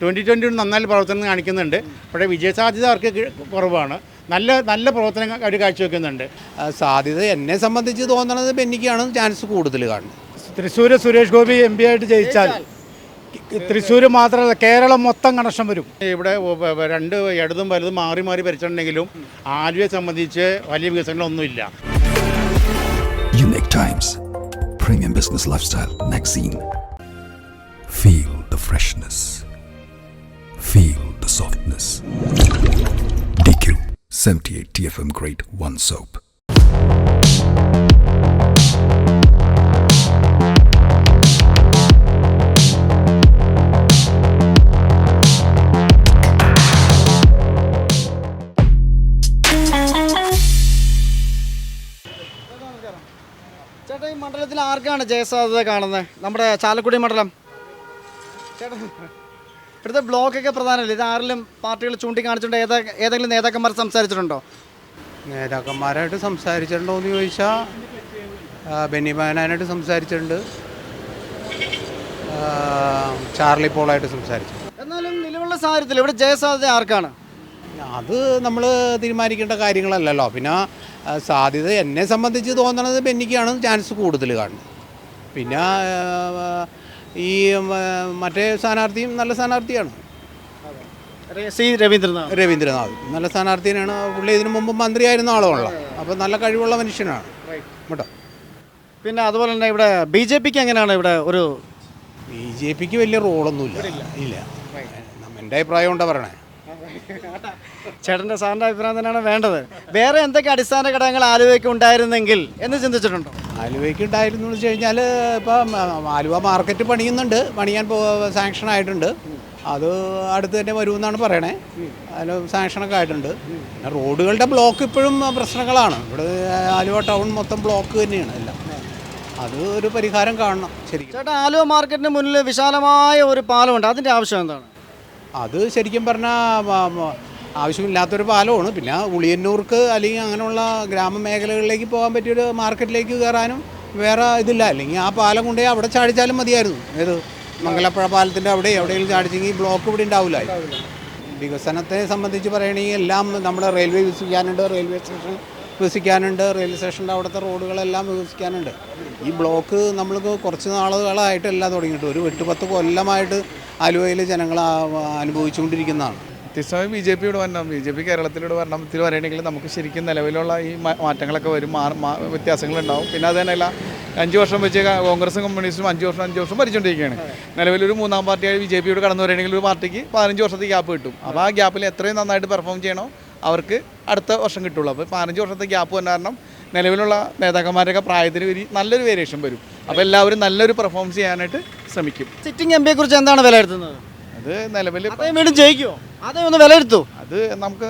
Twenty twenty നന്നായി പ്രവർത്തനം കാണിക്കുന്നുണ്ട്. പക്ഷേ വിജയസാധ്യത അവർക്ക് കുറവാണ്. നല്ല നല്ല പ്രവർത്തനം അവർ കാഴ്ചവെക്കുന്നുണ്ട്. സാധ്യത എന്നെ സംബന്ധിച്ച് തോന്നുന്നത് ബെന്നിക്കാണ് ചാൻസ് കൂടുതൽ കാണുന്നത്. തൃശ്ശൂർ സുരേഷ് ഗോപി എം പി ആയിട്ട് ജയിച്ചാൽ തൃശ്ശൂർ മാത്രമല്ല കേരളം മൊത്തം കണക്ഷൻ വരും. ഇവിടെ രണ്ട് ഇടതും വലുതും മാറി മാറി ഭരിച്ചിട്ടുണ്ടെങ്കിലും ആലുവയെ സംബന്ധിച്ച് വലിയ വികസനങ്ങളൊന്നുമില്ല. Unique Times. Premium Business Lifestyle Magazine. Feel the freshness. Feel the softness. DQ 78 TFM Grade 1 Soap. ചേട്ടാ ഈ മണ്ഡലത്തിൽ ആർക്കാണ് ജയസാധ്യത കാണുന്നത് നമ്മുടെ ചാലക്കുടി മണ്ഡലം ചേട്ടാ ഇവിടുത്തെ ബ്ലോക്കൊക്കെ പ്രധാനമല്ലേ? ഇത് ആരെങ്കിലും പാർട്ടികൾ ചൂണ്ടിക്കാണിച്ചിട്ടുണ്ട് ഏതാ ഏതെങ്കിലും നേതാക്കന്മാർ സംസാരിച്ചിട്ടുണ്ടോ? നേതാക്കന്മാരായിട്ട് സംസാരിച്ചിട്ടുണ്ടോ എന്ന് ചോദിച്ചാൽ ബെന്നി ബാനായിട്ട് സംസാരിച്ചിട്ടുണ്ട്. ചാർലി പോളായിട്ട് സംസാരിച്ചു. എന്നാലും നിലവിലുള്ള സാഹചര്യത്തിൽ ഇവിടെ ജയസാധ്യത ആർക്കാണ്? അത് നമ്മൾ തീരുമാനിക്കേണ്ട കാര്യങ്ങളല്ലല്ലോ. പിന്നെ സാധ്യത എന്നെ സംബന്ധിച്ച് തോന്നണത് ബെന്നിക്കാണ് ചാൻസ് കൂടുതൽ കാണുന്നത്. പിന്നെ ഈ മറ്റേ സ്ഥാനാർത്ഥിയും നല്ല സ്ഥാനാർത്ഥിയാണ്. സി രവീന്ദ്രനാഥ്. രവീന്ദ്രനാഥ്. നല്ല സ്ഥാനാർത്ഥിയാണ്. പുള്ളി ഇതിനു മുമ്പ് മന്ത്രിയായിരുന്ന ആളുമുള്ള അപ്പോൾ നല്ല കഴിവുള്ള മനുഷ്യനാണ്. കേട്ടോ. പിന്നെ അതുപോലെ തന്നെ ഇവിടെ ബി ജെ പിക്ക് എങ്ങനെയാണ് ഇവിടെ ഒരു ബി ജെ പിക്ക് വലിയ റോളൊന്നുമില്ല. ഇല്ല. എന്റെ അഭിപ്രായം കൊണ്ടാ പറയണേ. ചേട്ടന്റെ സാറിന്റെ അഭിപ്രായം തന്നെയാണ് വേണ്ടത്. വേറെ എന്തൊക്കെ അടിസ്ഥാന ഘടകങ്ങൾ ആലുവയ്ക്ക് ഉണ്ടായിരുന്നെങ്കിൽ എന്ന് ചിന്തിച്ചിട്ടുണ്ടോ? ആലുവയ്ക്ക് ഉണ്ടായിരുന്നു എന്ന് വെച്ച് കഴിഞ്ഞാൽ ഇപ്പം ആലുവ മാർക്കറ്റ് പണിയുന്നുണ്ട്. പണിയാൻ പോ സാങ്ഷൻ ആയിട്ടുണ്ട്. അത് അടുത്ത് തന്നെ വരുമെന്നാണ് പറയണേ. അതിന് സാങ്ഷനൊക്കെ ആയിട്ടുണ്ട്. പിന്നെ റോഡുകളുടെ ബ്ലോക്ക് ഇപ്പോഴും പ്രശ്നങ്ങളാണ്. ഇവിടെ ആലുവ ടൗൺ മൊത്തം ബ്ലോക്ക് തന്നെയാണ് എല്ലാം. അത് ഒരു പരിഹാരം കാണണം ശരിക്കും. ചേട്ടാ ആലുവ മാർക്കറ്റിന് മുന്നിൽ വിശാലമായ ഒരു പാലമുണ്ട്. അതിന്റെ ആവശ്യം എന്താണ്? അത് ശരിക്കും പറഞ്ഞാൽ ആവശ്യമില്ലാത്തൊരു പാലമാണ്. പിന്നെ ഉളിയന്നൂർക്ക് അല്ലെങ്കിൽ അങ്ങനെയുള്ള ഗ്രാമമേഖലകളിലേക്ക് പോകാൻ പറ്റിയൊരു മാർക്കറ്റിലേക്ക് കയറാനും വേറെ ഇതില്ല. അല്ലെങ്കിൽ ആ പാലം കൊണ്ടേ അവിടെ ചാടിച്ചാലും മതിയായിരുന്നു. ഏത് മംഗലപ്പുഴ പാലത്തിന്റെ അവിടെ എവിടെയെങ്കിലും ചാടിച്ചെങ്കിൽ ബ്ലോക്ക് ഇവിടെ ഉണ്ടാവില്ല. വികസനത്തെ സംബന്ധിച്ച് പറയുകയാണെങ്കിൽ എല്ലാം നമ്മുടെ റെയിൽവേ വികസിക്കാനുണ്ട് റെയിൽവേ സ്റ്റേഷൻ വികസിക്കാനുണ്ട് റെയിൽവേ സ്റ്റേഷന്റെ അവിടുത്തെ റോഡുകളെല്ലാം വികസിക്കാനുണ്ട് ഈ ബ്ലോക്ക് നമ്മൾക്ക് കുറച്ച് നാളുകളായിട്ടല്ല തുടങ്ങിയിട്ട് ഒരു എട്ട് പത്ത് കൊല്ലമായിട്ട് ആലുവയിൽ ജനങ്ങൾ അനുഭവിച്ചുകൊണ്ടിരിക്കുന്നതാണ്. വ്യത്യസ്തമായി ബി ജെ പിയോട് വരണം. ബി ജെ പി കേരളത്തിലൂടെ ഭരണത്തിൽ വരണമെങ്കിൽ നമുക്ക് ശരിക്കും നിലവിലുള്ള ഈ മാറ്റങ്ങളൊക്കെ വരും. വ്യത്യാസങ്ങളുണ്ടാവും. പിന്നെ അത് തന്നെയല്ല അഞ്ച് വർഷം വെച്ച് കോൺഗ്രസും കമ്മ്യൂണിസ്റ്റും അഞ്ച് വർഷം അഞ്ച് വർഷം ഭരിച്ചുകൊണ്ടിരിക്കുകയാണ് നിലവിലൊരു മൂന്നാം പാർട്ടിയായി ബി ജെ പിയോട് കടന്നു വരണമെങ്കിൽ ഒരു പാർട്ടിക്ക് പതിനഞ്ച് വർഷത്തെ ഗ്യാപ്പ് കിട്ടും. അപ്പോൾ ആ ഗ്യാപ്പിൽ എത്രയും നന്നായിട്ട് പെർഫോം ചെയ്യണോ അവർക്ക് അടുത്ത വർഷം കിട്ടുള്ളൂ. അപ്പോൾ പതിനഞ്ച് വർഷത്തെ ഗ്യാപ്പ് വന്ന കാരണം നിലവിലുള്ള നേതാക്കന്മാരൊക്കെ പ്രായത്തിന് ഒരു നല്ലൊരു വേരിയേഷൻ വരും. അപ്പോൾ എല്ലാവരും നല്ലൊരു പെർഫോമൻസ് ചെയ്യാനായിട്ട് ശ്രമിക്കും. സിറ്റിംഗ് എം പിയെ കുറിച്ച് എന്താണ് വിലയിരുത്തുന്നത്? അത് നിലവിൽ വീണ്ടും ജയിക്കുമോ അദ്ദേഹം ഒന്ന് വിലയിരുത്തൂ. അത് നമുക്ക്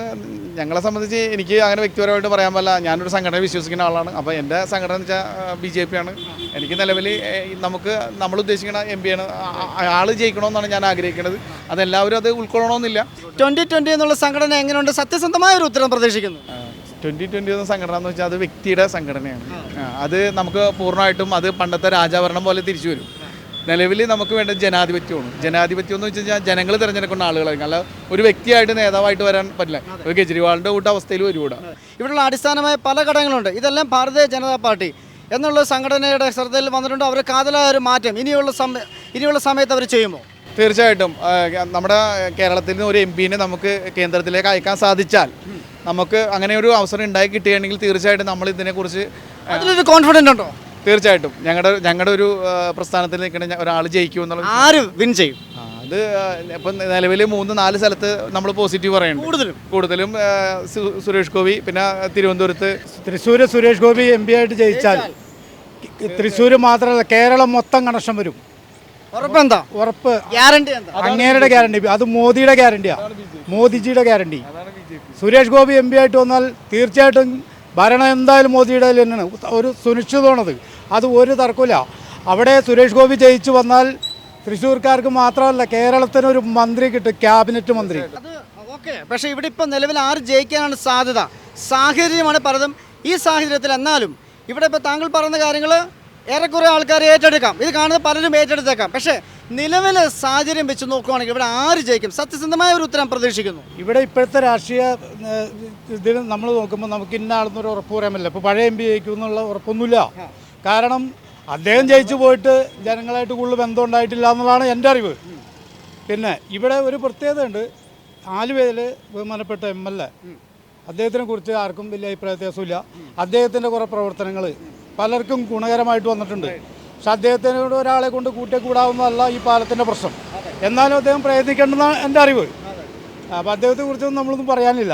ഞങ്ങളെ സംബന്ധിച്ച് എനിക്ക് അങ്ങനെ വ്യക്തിപരമായിട്ട് പറയാൻ പറ്റില്ല. ഞാനൊരു സംഘടന വിശ്വസിക്കുന്ന ആളാണ്. അപ്പോൾ എന്റെ സംഘടന എന്ന് വെച്ചാൽ ബി ജെ പി ആണ്. എനിക്ക് നിലവിൽ നമുക്ക് നമ്മൾ ഉദ്ദേശിക്കുന്ന എം പി ആണ്. ആൾ ജയിക്കണമെന്നാണ് ഞാൻ ആഗ്രഹിക്കുന്നത്. അതെല്ലാവരും അത് ഉൾക്കൊള്ളണമെന്നില്ല. ട്വന്റി ട്വന്റി എന്നുള്ള സംഘടന എങ്ങനെയുണ്ട്? സത്യസന്ധമായ ഒരു ഉത്തരം പ്രതീക്ഷിക്കുന്നു. ട്വന്റി ട്വന്റി എന്ന സംഘടന എന്ന് വെച്ചാൽ അത് വ്യക്തിയുടെ സംഘടനയാണ്. അത് നമുക്ക് പൂർണമായിട്ടും അത് പണ്ടത്തെ രാജാഭരണം പോലെ തിരിച്ചു വരും. നിലവിൽ നമുക്ക് വേണ്ട ജനാധിപത്യമാണ്. ജനാധിപത്യം എന്ന് വെച്ച് കഴിഞ്ഞാൽ ജനങ്ങൾ തിരഞ്ഞെടുക്കുന്ന ആളുകളായിരിക്കും. അല്ല ഒരു വ്യക്തിയായിട്ട് നേതാവായിട്ട് വരാൻ പറ്റില്ല. ഒരു കെജ്രിവാളിന്റെ കൂട്ട അവസ്ഥയിൽ വരൂടാ ഇവിടെയുള്ള അടിസ്ഥാനമായ പല ഘടകങ്ങളുണ്ട്. ഇതെല്ലാം ഭാരതീയ ജനതാ പാർട്ടി എന്നുള്ള സംഘടനയുടെ ശ്രദ്ധയിൽ വന്നിട്ടുണ്ട്. അവർ കാതലായ ഒരു മാറ്റം ഇനിയുള്ള സമയ ഇനിയുള്ള സമയത്ത് അവർ ചെയ്യുമോ? തീർച്ചയായിട്ടും. നമ്മുടെ കേരളത്തിൽ നിന്ന് ഒരു എം പിനെ നമുക്ക് കേന്ദ്രത്തിലേക്ക് അയക്കാൻ സാധിച്ചാൽ നമുക്ക് അങ്ങനെ ഒരു അവസരം ഉണ്ടായി കിട്ടുകയാണെങ്കിൽ തീർച്ചയായിട്ടും നമ്മൾ ഇതിനെക്കുറിച്ച് അതിലൊരു കോൺഫിഡന്റ് ഉണ്ടോ? തീർച്ചയായിട്ടും. ഞങ്ങളുടെ ഞങ്ങളുടെ ഒരു പ്രസ്ഥാനത്തിൽ നിൽക്കുന്ന ഒരാൾ ജയിക്കും എന്നുള്ളത് ആര് വിൻ ചെയ്യും. അത് ഇപ്പം നിലവിൽ മൂന്ന് നാല് സ്ഥലത്ത് നമ്മൾ പോസിറ്റീവ് പറയുന്നുണ്ട്. കൂടുതലും. കൂടുതലും സുരേഷ് ഗോപി പിന്നെ തിരുവനന്തപുരത്ത് തൃശ്ശൂർ സുരേഷ് ഗോപി എം പി ആയിട്ട് ജയിച്ചാൽ തൃശ്ശൂർ മാത്രമല്ല കേരളം മൊത്തം കണക്ഷൻ വരും. ഉറപ്പെന്താ ഉറപ്പ്. ഗ്യാരണ്ടി അങ്ങേരുടെ ഗ്യാരണ്ടി. അത് മോദിയുടെ ഗ്യാരണ്ടിയാ. മോദിജിയുടെ guarantee. Suresh Gopi M P ആയിട്ട് വന്നാൽ തീർച്ചയായിട്ടും ഭരണം എന്തായാലും മോദിയുടെ തന്നെയാണ്. ഒരു സുനിശ്ചിതമാണത്. അത് ഒരു തർക്കമില്ല അവിടെ സുരേഷ് ഗോപി ജയിച്ചു വന്നാൽ തൃശ്ശൂർക്കാർക്ക് മാത്രമല്ല കേരളത്തിന് ഒരു മന്ത്രി കിട്ടും ക്യാബിനറ്റ് മന്ത്രി. ഓക്കെ. പക്ഷേ ഇവിടെ ഇപ്പം നിലവിൽ ആര് ജയിക്കാനാണ് സാധ്യത? സാഹചര്യമാണ് പലതും. ഈ സാഹചര്യത്തിൽ എന്നാലും ഇവിടെ ഇപ്പോൾ താങ്കൾ പറയുന്ന കാര്യങ്ങൾ ഏറെക്കുറെ ആൾക്കാർ ഏറ്റെടുക്കാം. ഇത് കാണുന്ന പലരും ഏറ്റെടുത്തേക്കാം. പക്ഷേ നിലവിലെ സാഹചര്യം വെച്ച് നോക്കുകയാണെങ്കിൽ ഇവിടെ ആര് ജയിക്കും? സത്യസന്ധമായ ഒരു ഉത്തരം പ്രതീക്ഷിക്കുന്നു. ഇവിടെ ഇപ്പോഴത്തെ രാഷ്ട്രീയ ഇതിൽ നമ്മൾ നോക്കുമ്പോൾ നമുക്ക് ഇന്ന ആളെന്നൊരു ഉറപ്പ് പറയാൻ പറ്റില്ല. ഇപ്പോൾ പഴയ എം പി ജയിക്കും എന്നുള്ള ഉറപ്പൊന്നുമില്ല. കാരണം അദ്ദേഹം ജയിച്ചു പോയിട്ട് ജനങ്ങളായിട്ട് കൂടുതൽ ബന്ധം ഉണ്ടായിട്ടില്ല എന്നുള്ളതാണ് എന്റെ അറിവ്. പിന്നെ ഇവിടെ ഒരു പ്രത്യേകത ഉണ്ട് ആലുവയിൽ ബഹുമാനപ്പെട്ട എം എൽ എ. അദ്ദേഹത്തിനെ കുറിച്ച് ആർക്കും വലിയ അഭിപ്രായ വ്യത്യാസമില്ല. അദ്ദേഹത്തിന്റെ കുറേ പ്രവർത്തനങ്ങൾ പലർക്കും ഗുണകരമായിട്ട് വന്നിട്ടുണ്ട്. പക്ഷെ അദ്ദേഹത്തിനോട് ഒരാളെ കൊണ്ട് കൂട്ടിയെ കൂടാവുന്നതല്ല ഈ പാലത്തിന്റെ പ്രശ്നം. എന്നാലും അദ്ദേഹം പ്രയത്നിക്കേണ്ടെന്നാണ് എന്റെ അറിവ്. അപ്പോൾ അദ്ദേഹത്തെ കുറിച്ചൊന്നും നമ്മളൊന്നും പറയാനില്ല.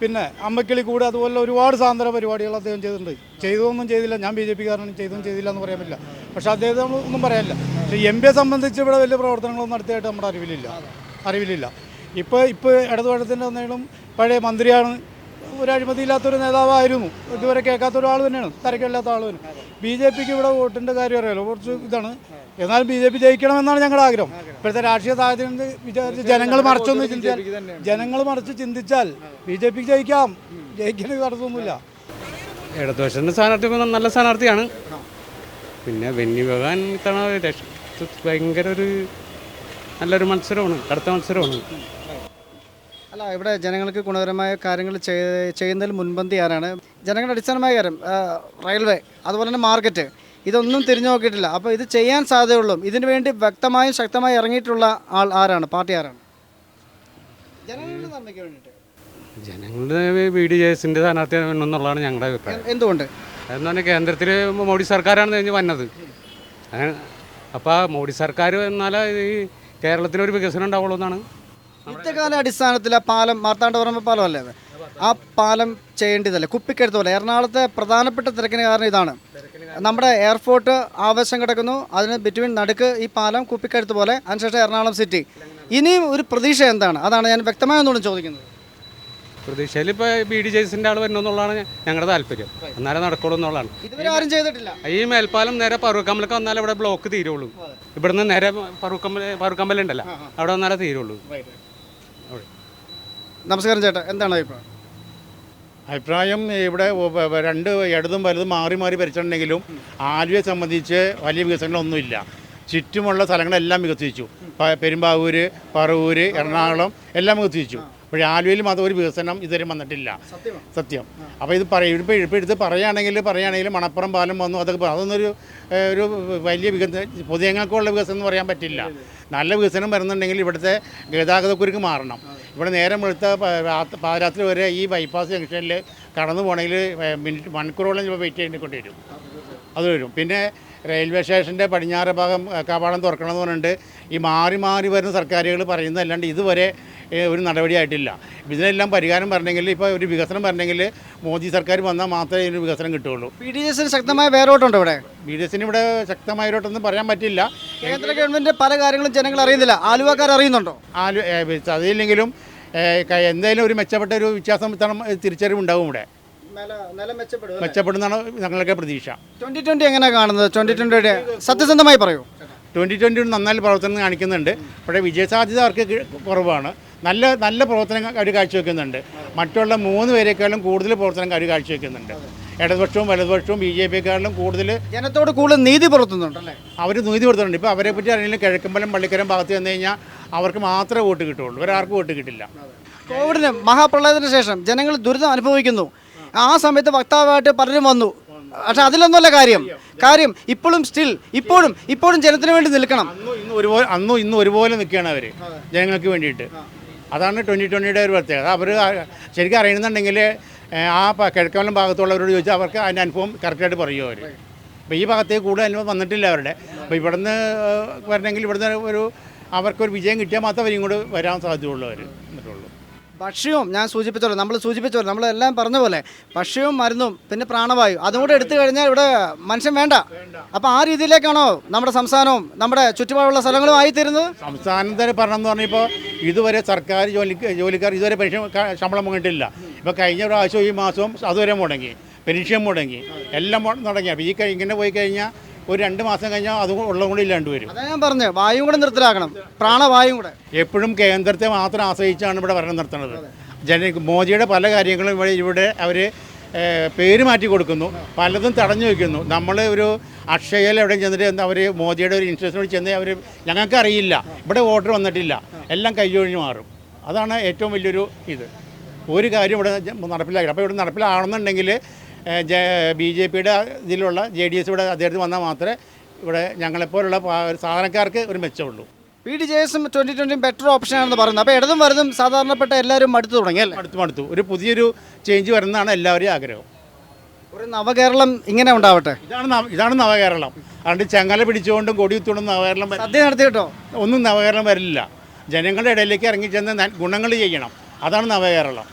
പിന്നെ അമ്മക്കിളി കൂടെ അതുപോലെ ഒരുപാട് സാന്ദ്ര പരിപാടികൾ അദ്ദേഹം ചെയ്തിട്ടുണ്ട്. ചെയ്തതൊന്നും ചെയ്തില്ല. ഞാൻ ബി ജെ പിക്കാരനാണ് ചെയ്തൊന്നും ചെയ്തില്ല എന്ന് പറയാൻ പറ്റില്ല. പക്ഷെ അദ്ദേഹത്തെ നമ്മളൊന്നും പറയാനില്ല. പക്ഷേ എം പിയെ സംബന്ധിച്ച് ഇവിടെ വലിയ പ്രവർത്തനങ്ങളൊന്നും നടത്തിയായിട്ട് നമ്മുടെ അറിവിലില്ല. അറിവിലില്ല. ഇപ്പോൾ ഇപ്പോൾ ഇടതുപക്ഷത്തിന്റെ ഒന്നേലും പഴയ മന്ത്രിയാണ് ഒരു അഴിമതിയില്ലാത്തൊരു നേതാവായിരുന്നു. ഇതുവരെ കേൾക്കാത്ത ഒരാൾ തന്നെയാണ്. തരക്കില്ലാത്ത ആൾ തന്നെ. ബി ജെ പിക്ക് ഇവിടെ വോട്ടിന്റെ കാര്യം അറിയാലോ. കുറച്ച് ഇതാണ്. എന്നാലും ബി ജെ പി ജയിക്കണമെന്നാണ് ഞങ്ങളുടെ ആഗ്രഹം. ഇപ്പോഴത്തെ രാഷ്ട്രീയ സാഹചര്യം വിചാരിച്ച് ജനങ്ങൾ മറിച്ചൊന്ന് ചിന്തിച്ചാൽ ജനങ്ങൾ മറിച്ച് ചിന്തിച്ചാൽ ബി ജെ പിക്ക് ജയിക്കാം. ജയിക്കുന്ന തടസ്സമൊന്നുമില്ല. ഇടതുപക്ഷത്തിന്റെ സ്ഥാനാർത്ഥി നല്ല സ്ഥാനാർത്ഥിയാണ്. പിന്നെ ബെന്നി ബഗാൻ ഇത്തവണ ഭയങ്കര ഒരു നല്ലൊരു മത്സരമാണ്. കടുത്ത മത്സരമാണ്. അല്ല ഇവിടെ ജനങ്ങൾക്ക് ഗുണകരമായ കാര്യങ്ങൾ ചെയ്- ചെയ്യുന്നതിൽ മുൻപന്തി ആരാണ്? ജനങ്ങളുടെ അടിസ്ഥാനമായ കാര്യം റെയിൽവേ അതുപോലെ തന്നെ മാർക്കറ്റ് ഇതൊന്നും തിരിഞ്ഞു നോക്കിയിട്ടില്ല. അപ്പോൾ ഇത് ചെയ്യാൻ സാധ്യതയുള്ളൂ ഇതിനു വേണ്ടി വ്യക്തമായും ശക്തമായി ഇറങ്ങിയിട്ടുള്ള ആൾ ആരാണ്? പാർട്ടി ആരാണ്? ജനങ്ങളുടെ നന്മയ്ക്ക് വേണ്ടിയിട്ട്. ജനങ്ങളുടെ ബി ഡി ജെ എസിന്റെ സ്ഥാനാർത്ഥി എന്നുള്ളതാണ് ഞങ്ങളുടെ അഭിപ്രായം. എന്തുകൊണ്ട്? എന്ന് പറഞ്ഞാൽ കേന്ദ്രത്തിൽ മോഡി സർക്കാരാണ് കഴിഞ്ഞ് വന്നത്. അപ്പോൾ മോഡി സർക്കാർ എന്നാൽ ഈ കേരളത്തിനൊരു വികസനം ഉണ്ടാവുള്ളൂ എന്നാണ്. യുദ്ധകാല അടിസ്ഥാനത്തിൽ ആ പാലം മാർത്താണ്ഡപുരം പാലം അല്ലേ ആ പാലം ചെയ്യേണ്ടതല്ലേ? കുപ്പിക്കെടുത്ത പോലെ. എറണാകുളത്തെ പ്രധാനപ്പെട്ട തിരക്കിന് കാരണം ഇതാണ്. നമ്മുടെ എയർപോർട്ട് ആവശ്യം കിടക്കുന്നു. അതിന് ബിറ്റ്വീൻ നടുക്ക് ഈ പാലം കുപ്പിക്കെടുത്ത പോലെ അതിനുശേഷം എറണാകുളം സിറ്റി ഇനിയും ഒരു പ്രതീക്ഷ എന്താണ്? അതാണ് ഞാൻ വ്യക്തമായ ഒന്നുകൂടി ചോദിക്കുന്നത്. പ്രതീക്ഷയിൽ ഇപ്പോൾ ബി ഡി ജെസിന്റെ ആൾ വരണമെന്നുള്ളതാണ് ഞങ്ങളുടെ താല്പര്യം. എന്നാലേ നടക്കുള്ളൂ എന്നുള്ളതാണ്. ഇതുവരെ ആരും ചെയ്തിട്ടില്ല. ഈ മേൽപ്പാലം നേരെ പറൂക്കമ്പലൊക്കെ വന്നാലേ ഇവിടെ ബ്ലോക്ക് തീരുള്ളൂ. ഇവിടുന്ന് നേരെ പറൂക്കമ്പല പറൂക്കമ്പലം ഉണ്ടല്ലോ അവിടെ വന്നാലേ തീരുള്ളൂ. നമസ്കാരം ചേട്ടാ എന്താണ് അഭിപ്രായം? അഭിപ്രായം ഇവിടെ രണ്ട് ഇടതും വലുതും മാറി മാറി ഭരിച്ചിട്ടുണ്ടെങ്കിലും ആലുവയെ സംബന്ധിച്ച് വലിയ വികസനങ്ങളൊന്നുമില്ല. ചുറ്റുമുള്ള സ്ഥലങ്ങളെല്ലാം വികസിച്ചു. പെരുമ്പാവൂര് പറവൂര് എറണാകുളം എല്ലാം വികസിച്ചു. പക്ഷേ ആലുവയിൽ അത് ഒരു വികസനം ഇതുവരെ വന്നിട്ടില്ല. സത്യം. അപ്പോൾ ഇത് പറയും ഇപ്പോൾ ഇപ്പോൾ എടുത്ത് പറയുകയാണെങ്കിൽ പറയുകയാണെങ്കിൽ മണപ്പുറം പാലം വന്നു അതൊക്കെ അതൊന്നൊരു ഒരു വലിയ വികസനം പൊതുജനങ്ങൾക്കുള്ള വികസനം എന്ന് പറയാൻ പറ്റില്ല. നല്ല വികസനം വരുന്നുണ്ടെങ്കിൽ ഇവിടുത്തെ ഗതാഗതക്കുരുക്ക് മാറണം. ഇവിടെ നേരം വെളുത്ത പാതിരാത്രി വരെ ഈ ബൈപ്പാസ് ജംഗ്ഷനിൽ കടന്നു പോകണമെങ്കിൽ മിനിറ്റ് മണിക്കൂറോളം ചിലപ്പോൾ വെയിറ്റ് ചെയ്യേണ്ടി വരും അത് വരും. പിന്നെ റെയിൽവേ സ്റ്റേഷന്റെ പടിഞ്ഞാറ് ഭാഗം കവാടം തുറക്കണമെന്ന് പറഞ്ഞിട്ട് ഈ മാറി മാറി വരുന്ന സർക്കാരുകൾ പറയുന്നതല്ലാണ്ട് ഇതുവരെ ഒരു നടപടിയായിട്ടില്ല. ഇതിനെല്ലാം പരിഹാരം പറഞ്ഞെങ്കിൽ ഇപ്പോൾ ഒരു വികസനം പറഞ്ഞെങ്കിൽ മോദി സർക്കാർ വന്നാൽ മാത്രമേ ഇതിന് വികസനം കിട്ടുകയുള്ളൂ. പി ഡി എസിന് ശക്തമായ വേരോട്ടമുണ്ട് ഇവിടെ. ബി ഡി എസിന് ഇവിടെ ശക്തമായ ഒരോട്ടൊന്നും പറയാൻ പറ്റില്ല. കേന്ദ്ര ഗവൺമെന്റ് പല കാര്യങ്ങളും ജനങ്ങൾ അറിയുന്നില്ല. ആലുവക്കാർ അറിയുന്നുണ്ടോ? ആലു അതില്ലെങ്കിലും എന്തായാലും ഒരു മെച്ചപ്പെട്ട ഒരു വ്യത്യാസം തിരിച്ചറിവ് തിരിച്ചറിവുണ്ടാവും ഇവിടെ. മെച്ചപ്പെടുന്നതാണ് ഞങ്ങളൊക്കെ പ്രതീക്ഷ. ട്വന്റി ട്വന്റി എങ്ങനെ കാണുന്നത്? ട്വന്റി ട്വന്റിയുടെ സത്യസന്ധമായി പറയൂ. ട്വന്റി ട്വന്റി നന്നായി പ്രവർത്തനം കാണിക്കുന്നുണ്ട്. പക്ഷേ വിജയസാധ്യത അവർക്ക് കുറവാണ്. നല്ല നല്ല പ്രവർത്തനം അവർ കാഴ്ചവെക്കുന്നുണ്ട്. മറ്റുള്ള മൂന്ന് പേരെക്കാളും കൂടുതൽ പ്രവർത്തനം അവർ കാഴ്ചവെക്കുന്നുണ്ട്. ഇടതുപക്ഷവും വലതുപക്ഷവും ബി ജെ പിക്കാളിലും കൂടുതൽ ജനത്തോട് കൂടുതൽ നീതി പുറത്തുന്നുണ്ട് അവർ നീതി പുറത്തുന്നുണ്ട് ഇപ്പോൾ അവരെ പറ്റി അറിയില്ല. കിഴക്കമ്പലം പള്ളിക്കരം ഭാഗത്ത് വന്നു കഴിഞ്ഞാൽ അവർക്ക് മാത്രമേ വോട്ട് കിട്ടുള്ളൂ വേറെ ആർക്കും വോട്ട് കിട്ടില്ല. കോവിഡിന് മഹാപ്രളയത്തിന് ശേഷം ജനങ്ങൾ ദുരിതം അനുഭവിക്കുന്നു. ആ സമയത്ത് വക്താവായിട്ട് പലരും വന്നു. പക്ഷെ അതിലൊന്നുമല്ല കാര്യം. കാര്യം ഇപ്പോഴും സ്റ്റിൽ ഇപ്പോഴും ഇപ്പോഴും ജനത്തിന് വേണ്ടി നിൽക്കണം. അന്നും ഇന്നും ഒരുപോലെ അന്നും ഇന്നും ഒരുപോലെ നിൽക്കുകയാണ് അവർ ജനങ്ങൾക്ക് വേണ്ടിയിട്ട്. അതാണ് ട്വന്റി ട്വന്റിയുടെ ഒരു പ്രത്യേകത. അവർ ശരിക്കും അറിയുന്നുണ്ടെങ്കിൽ ആ കിഴക്കവലം ഭാഗത്തുള്ളവരോട് ചോദിച്ചാൽ അവർക്ക് അതിന്റെ അനുഭവം കറക്റ്റായിട്ട് പറയും അവർ അപ്പോൾ ഈ ഭാഗത്തേക്ക് കൂടുതൽ അനുഭവം വന്നിട്ടില്ല അവരുടെ. അപ്പോൾ ഇവിടുന്ന് വരണമെങ്കിൽ ഇവിടുന്ന് ഒരു അവർക്കൊരു വിജയം കിട്ടിയാൽ മാത്രമേ കൂടെ വരാൻ സാധ്യതയുള്ളൂ അവർ എന്നിട്ടുള്ളൂ ഭക്ഷ്യവും ഞാൻ സൂചിപ്പിച്ചോളൂ നമ്മൾ സൂചിപ്പിച്ചോളൂ നമ്മളെല്ലാം പറഞ്ഞ പോലെ ഭക്ഷ്യവും മരുന്നും പിന്നെ പ്രാണവായു അതും കൂടെ എടുത്തു കഴിഞ്ഞാൽ ഇവിടെ മനുഷ്യൻ വേണ്ട. അപ്പോൾ ആ രീതിയിലേക്കാണോ നമ്മുടെ സംസ്ഥാനവും നമ്മുടെ ചുറ്റുപാടുള്ള സ്ഥലങ്ങളും ആയിത്തീരുന്നത്? സംസ്ഥാനത്തിന് തന്നെ എന്ന് പറഞ്ഞപ്പോൾ ഇതുവരെ സർക്കാർ ജോലി ജോലിക്കാർ ഇതുവരെ പെൻഷൻ ശമ്പളം മുങ്ങിട്ടില്ല ഇപ്പോൾ കഴിഞ്ഞ പ്രാവശ്യം ഈ മാസവും അതുവരെ മുടങ്ങി പെൻഷൻ മുടങ്ങി എല്ലാം മുടങ്ങി. അപ്പോൾ ഈ ഇങ്ങനെ പോയി കഴിഞ്ഞാൽ ഒരു രണ്ട് മാസം കഴിഞ്ഞാൽ അത് ഉള്ളതും കൂടി ഇല്ലാണ്ട് വരും. അതാ ഞാൻ പറഞ്ഞു വായും കൂടെ നിർത്തലാക്കണം. പ്രാണവായും കൂടെ. എപ്പോഴും കേന്ദ്രത്തെ മാത്രം ആശ്രയിച്ചാണ് ഇവിടെ ഭരണം നടത്തുന്നത്. ജന മോദിയുടെ പല കാര്യങ്ങളും ഇവിടെ ഇവിടെ അവർ പേര് മാറ്റി കൊടുക്കുന്നു. പലതും തടഞ്ഞു വയ്ക്കുന്നു നമ്മൾ ഒരു അക്ഷയയിൽ എവിടെ ചെന്നിട്ട് എന്താ അവർ മോദിയുടെ ഒരു ഇൻഷുറൻസിനോട് ചെന്ന് അവർ ഞങ്ങൾക്ക് അറിയില്ല. ഇവിടെ ഓർഡർ വന്നിട്ടില്ല. എല്ലാം കൈയൊഴിഞ്ഞ് മാറും. അതാണ് ഏറ്റവും വലിയൊരു ഇത്. ഒരു കാര്യം ഇവിടെ നടപ്പിലാക്കി അപ്പോൾ ഇവിടെ നടപ്പിലാണെന്നുണ്ടെങ്കിൽ ബി ജെ പിയുടെ ഇതിലുള്ള ജെ ഡി എസ് ഇവിടെ അദ്ദേഹത്തിന് വന്നാൽ മാത്രമേ ഇവിടെ ഞങ്ങളെപ്പോലുള്ള സാധനക്കാർക്ക് സാധാരണക്കാർക്ക് ഒരു മെച്ചമുള്ളൂ. പി ഡി ജെ എസും ട്വന്റി ട്വന്റിയും ബെറ്റർ ഓപ്ഷൻ ആണെന്ന് പറയുന്നത് അപ്പോൾ ഇടതും വലുതും സാധാരണപ്പെട്ട എല്ലാവരും മടുത്തു തുടങ്ങിയല്ലേ മടുത്തു മടുത്തു. ഒരു പുതിയൊരു ചേഞ്ച് വരുന്നതാണ് എല്ലാവരെയും ആഗ്രഹം. ഒരു നവകേരളം ഇങ്ങനെ ഉണ്ടാവട്ടെ? ഇതാണ് ഇതാണ് നവകേരളം. അതുകൊണ്ട് ചങ്ങല പിടിച്ചുകൊണ്ടും കൊടിയുത്തുകൊണ്ടും നവകേരളം സദ്യ നടത്തി കേട്ടോ? ഒന്നും നവകേരളം വരില്ല. ജനങ്ങളുടെ ഇടയിലേക്ക് ഇറങ്ങിച്ചെന്ന് ഗുണങ്ങൾ ചെയ്യണം. അതാണ് നവകേരളം.